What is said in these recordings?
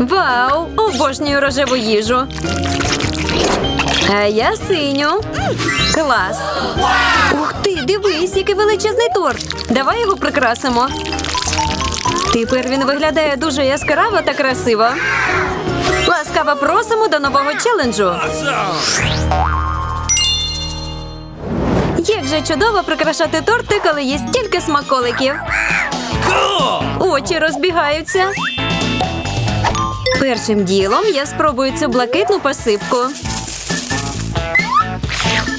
Вау! Обожнюю рожеву їжу. А я синю. Клас. Ух ти, дивись, який величезний торт. Давай його прикрасимо. Тепер він виглядає дуже яскраво та красиво. Ласкаво просимо до нового челенджу. Як же чудово прикрашати торти, коли є стільки смаколиків. Очі розбігаються. Першим ділом я спробую цю блакитну посипку.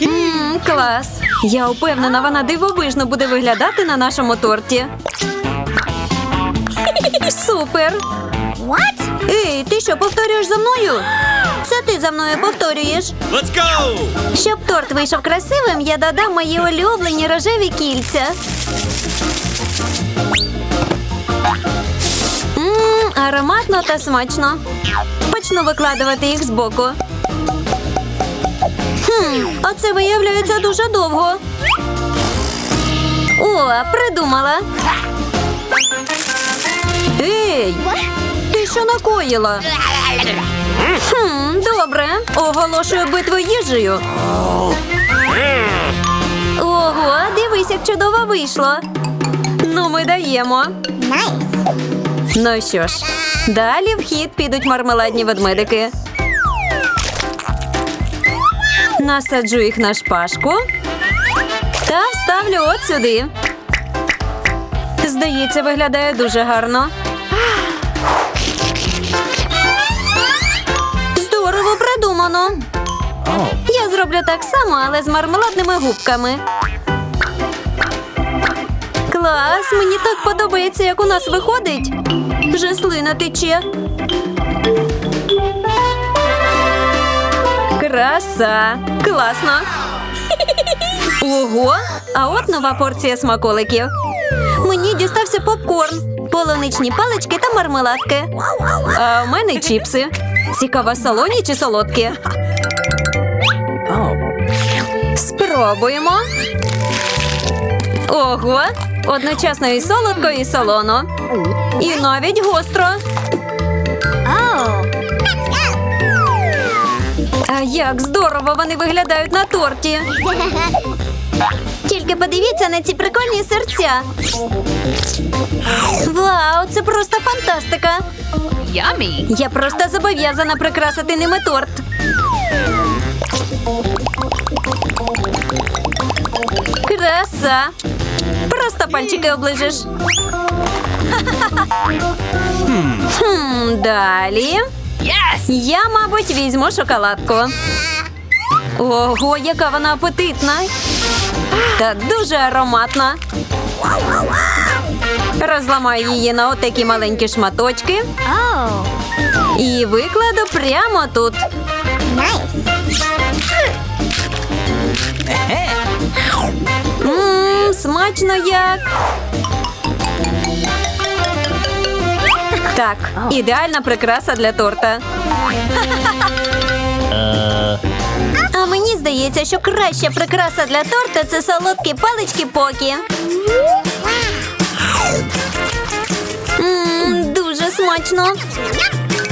Мм, клас. Я впевнена, вона дивовижно буде виглядати на нашому торті. Супер! What? Ей, ти що, повторюєш за мною? Це ти за мною повторюєш. Let's go! Щоб торт вийшов красивим, я додам мої улюблені рожеві кільця. Ароматно та смачно. Почну викладувати їх збоку. Хм, а це виявляється дуже довго. О, придумала. Ей! Ти що накоїла? Хм, добре. Оголошую битву їжею. Ого, дивись, як чудово вийшло. Ну, ми даємо. Nice. Ну що ж, далі в хід підуть мармеладні ведмедики. Насаджу їх на шпажку та вставлю от сюди. Здається, виглядає дуже гарно. Здорово придумано. Я зроблю так само, але з мармеладними губками. Клас, мені так подобається, як у нас виходить. Вже слина тече. Краса! Класно! Ого! А от нова порція смаколиків. Мені дістався попкорн, полуничні палички та мармеладки. А у мене чіпси. Цікаво, солоні чи солодкі? Спробуємо. Ого! Одночасно і солодко, і солоно. І навіть гостро. А як здорово вони виглядають на торті. Тільки подивіться на ці прикольні серця. Вау, це просто фантастика. Yummy. Я просто зобов'язана прикрасити ними торт. Краса. Просто пальчики оближеш. Хм, далі. Я, мабуть, візьму шоколадку. Ого, яка вона апетитна. Та дуже ароматна. Розламаю її на отакі маленькі шматочки Oh. і викладу прямо тут. Смачно як. Так, ідеальна прикраса для торта. А мені здається, що краща прикраса для торта це солодкі палички покі. Мм, дуже смачно.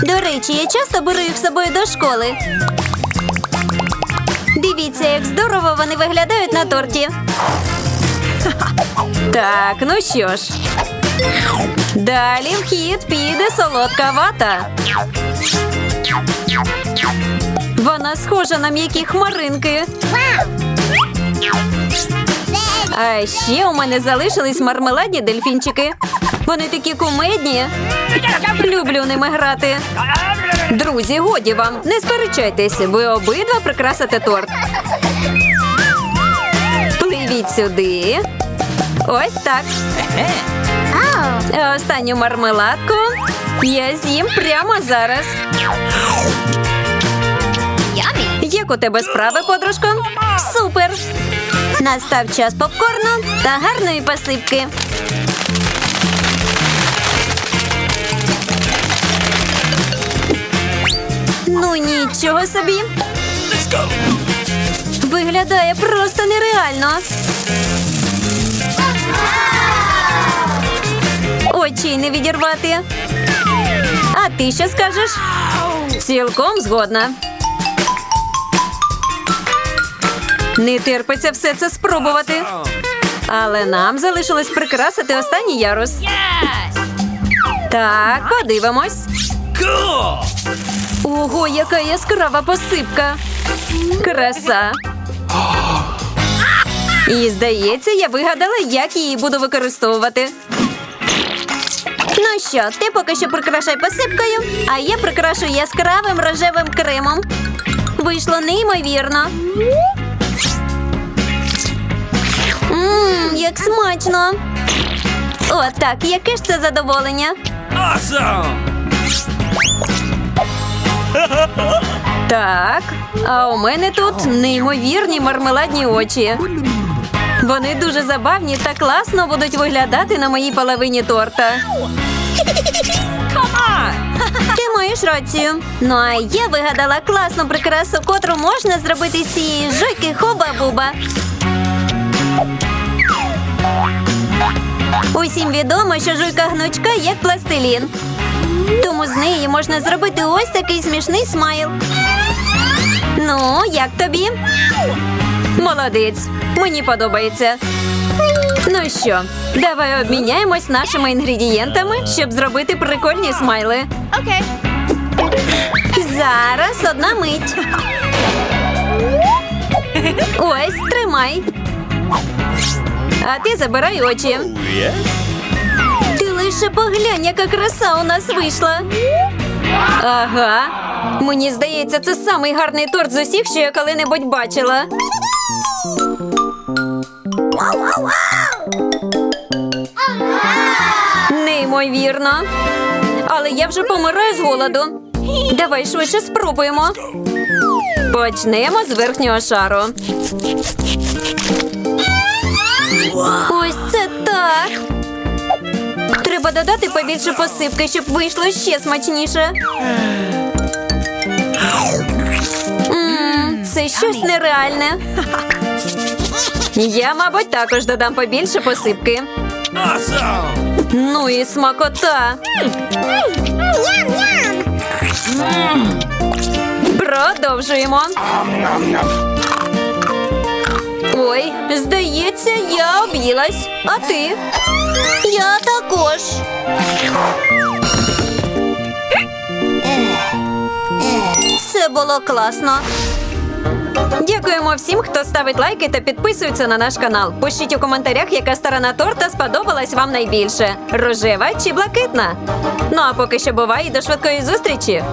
До речі, я часто беру їх з собою до школи. Дивіться, як здорово вони виглядають на торті. Так, ну що ж. Далі в хід піде солодка вата. Вона схожа на м'які хмаринки. А ще у мене залишились мармеладні дельфінчики. Вони такі кумедні. Люблю ними грати. Друзі, годі вам, не сперечайтесь, ви обидва прикрасите торт. Пливіть сюди. Ось так. Останню мармеладку я з'їм прямо зараз. Як у тебе справи, подружко? Супер! Настав час попкорну та гарної посипки. Ну нічого собі. Виглядає просто нереально. Очі не відірвати. А ти що скажеш? Цілком згодна. Не терпиться все це спробувати. Але нам залишилось прикрасити останній ярус. Так, подивимось. Ого, яка яскрава посипка. Краса. І здається, я вигадала, як її буду використовувати. Ну що, ти поки що прикрашай посипкою, а я прикрашу яскравим рожевим кремом. Вийшло неймовірно. Ммм, як смачно. О, так, яке ж це задоволення. Awesome. Так, а у мене тут неймовірні мармеладні очі. Вони дуже забавні та класно будуть виглядати на моїй половині торта. Ти маєш рацію. Ну а я вигадала класну прикрасу, котру можна зробити з цієї жуйки хоба-буба. Усім відомо, що жуйка гнучка як пластилін. Тому з неї можна зробити ось такий смішний смайл. Ну, як тобі? Молодець. Мені подобається. Ну що, давай обміняємось нашими інгредієнтами, щоб зробити прикольні смайли. Okay. Зараз одна мить. Ось, тримай. А ти забирай очі. Ти лише поглянь, яка краса у нас вийшла. Ага. Мені здається, це самий гарний торт з усіх, що я коли-небудь бачила. Неймовірно. Але я вже помираю з голоду. Давай швидше спробуємо. Почнемо з верхнього шару. Ось це так. Треба додати побільше посипки, щоб вийшло ще смачніше. Мм, це щось нереальне. Я, мабуть, також додам побільше посипки. Ну і смакота. Продовжуємо. Ой, здається, я об'їлась. А ти? Я також. Це було класно. Дякуємо всім, хто ставить лайки та підписується на наш канал. Пишіть у коментарях, яка сторона торта сподобалась вам найбільше: рожева чи блакитна. Ну а поки що бувай і до швидкої зустрічі.